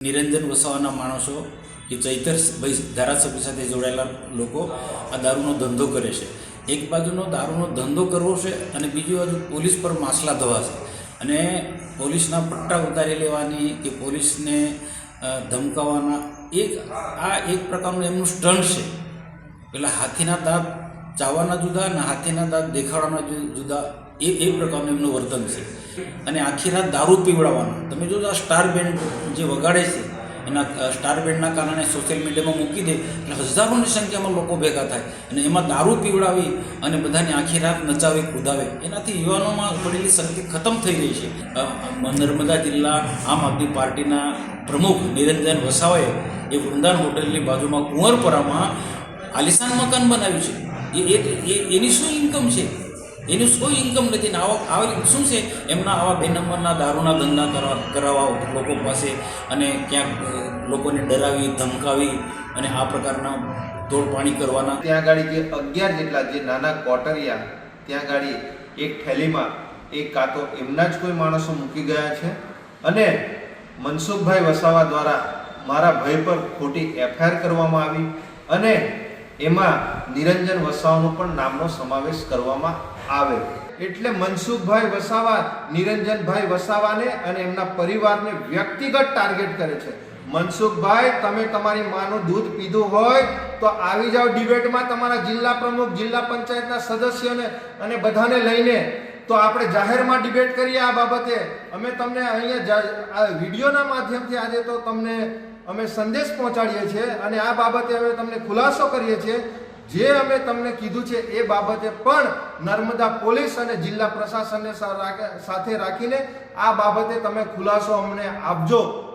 નિરંજન વસાવાના માણસો કે ચૈતર ભાઈ ધારાસભ્ય સાથે જોડાયેલા લોકો આ દારૂનો ધંધો કરે છે. એક બાજુનો દારૂનો ધંધો કરવો છે અને બીજી બાજુ પોલીસ પર માસલા ધવા અને પોલીસના પટ્ટા ઉતારી લેવાની કે પોલીસને ધમકાવાના એક આ એક પ્રકારનું એમનું સ્ટન્ટ છે. પેલા હાથીના દાંત ચાવવાના જુદા અને હાથીના દાંત દેખાડવાના જુદા. એ એ પ્રકારનું એમનું વર્તન છે. અને આખી રાત દારૂ પીવડાવવાના. તમે જો આ સ્ટાર બેન્ડ જે વગાડે છે, એના સ્ટાર બેન્ડના કારણે સોશિયલ મીડિયામાં મૂકી દે એટલે હજારોની સંખ્યામાં લોકો ભેગા થાય. અને એમાં દારૂ પીવડાવી અને બધાને આખી રાત નચાવી, કુદાવે. એનાથી યુવાનોમાં પડેલી શક્તિ ખતમ થઈ રહી છે. નર્મદા જિલ્લા આમ આદમી પાર્ટીના પ્રમુખ નિરંજન વસાવાએ એ વૃંદાન હોટલની બાજુમાં કુંવરપરામાં આલિશાન મકાન બનાવ્યું છે. એની શું ઇન્કમ છે? એનું શું ઇન્કમ નથી? ને આવા આવી શું છે? એમના આવા બે નંબરના દારૂના ધંધા કરવા કરાવવા લોકો પાસે અને ક્યાંક લોકોને ડરાવી, ધમકાવી અને આ પ્રકારના તોડપાણી કરવાના. ત્યાં ગાડી જે અગિયાર જેટલા જે નાના કોટરિયા, ત્યાં ગાડી એક થેલીમાં એક કાં તો એમના જ કોઈ માણસો મૂકી ગયા છે? અને મનસુખભાઈ વસાવા દ્વારા મારા ભાઈ પર ખોટી એફઆઈઆર કરવામાં આવી અને એમાં નિરંજન વસાવાનો પણ નામનો સમાવેશ કરવામાં આવે. એટલે મનસુખભાઈ વસાવા નિરંજનભાઈ વસાવાને અને એમના પરિવારને વ્યક્તિગત ટાર્ગેટ કરે છે. મનસુખભાઈ, તમે તમારી માનું દૂધ પીધું હોય તો આવી જાઓ ડિબેટમાં તમારા જિલ્લા પ્રમુખ, જિલ્લા પંચાયતના સદસ્યોને અને બધાને લઈને. તો આપણે જાહેરમાં ડિબેટ કરીએ આ બાબતે. અમે તમને અહીંયા આ વિડીયોના માધ્યમથી આજે તો તમને અમે સંદેશ પહોંચાડીએ છીએ અને આ બાબતે અમે તમને ખુલાસો કરીએ છીએ. જે અમે તમને કીધું છે એ બાબતે પણ નર્મદા પોલીસ અને જિલ્લા પ્રશાસનને સાથે રાખીને આ બાબતે તમે ખુલાસો અમને આપજો.